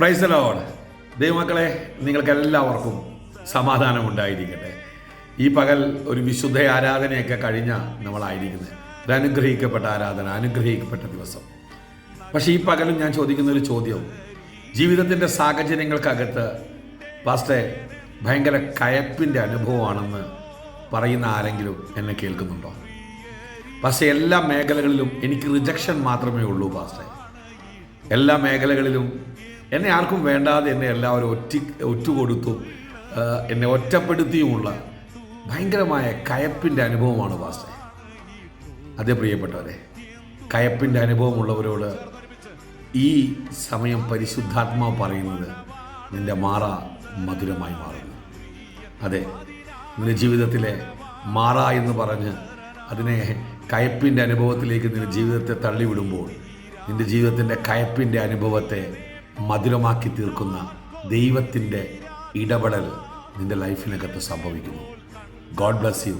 Price load ദൈവമക്കളെ നിങ്ങൾക്കെല്ലാവർക്കും സമാധാനം ഉണ്ടായിരിക്കട്ടെ ഈ പകൽ ഒരു വിശുദ്ധ ആരാധനയൊക്കെ കഴിഞ്ഞ നമ്മളായിരിക്കുന്നത്. ഒരു അനുഗ്രഹിക്കപ്പെട്ട ആരാധന അനുഗ്രഹിക്കപ്പെട്ട ദിവസം. പക്ഷേ ഈ പകലും ഞാൻ ചോദിക്കുന്ന ഒരു ചോദ്യം. ജീവിതത്തിന്റെ സാഹചര്യങ്ങൾക്കകത്ത് പാസ്റ്റേ ഭയങ്കര കയപ്പിന്റെ അനുഭവമാണെന്ന് പറയുന്ന ആരെങ്കിലും എന്നെ കേൾക്കുന്നുണ്ടോ? പക്ഷേ എല്ലാ മേഖലകളിലും എനിക്ക് റിജക്ഷൻ മാത്രമേ ഉള്ളൂ പാസ്റ്റേ എല്ലാ മേഖലകളിലും എന്നെ ആർക്കും വേണ്ടാതെ എന്നെ എല്ലാവരും ഒറ്റ കൊടുത്തു എന്നെ ഒറ്റപ്പെടുത്തിയുമുള്ള ഭയങ്കരമായ കയപ്പിന്റെ അനുഭവമാണ് പാസ്റ്റേ അതേ പ്രിയപ്പെട്ടവരെ കയപ്പിന്റെ അനുഭവമുള്ളവരോട് ഈ സമയം പരിശുദ്ധാത്മാവ് പറയുന്നത് നിന്റെ മാറ മധുരമായി മാറുന്നു. അതെ നിന്റെ ജീവിതത്തിലെ മാറ എന്ന് പറഞ്ഞ് അതിനെ കയപ്പിന്റെ അനുഭവത്തിലേക്ക് നിന്റെ ജീവിതത്തെ തള്ളിവിടുമ്പോൾ നിന്റെ ജീവിതത്തിന്റെ കയപ്പിന്റെ അനുഭവത്തെ മധുരമാക്കി തീർക്കുന്ന ദൈവത്തിന്റെ ഇടപെടൽ നിന്റെ ലൈഫിനകത്ത് സംഭവിക്കുന്നു. God bless you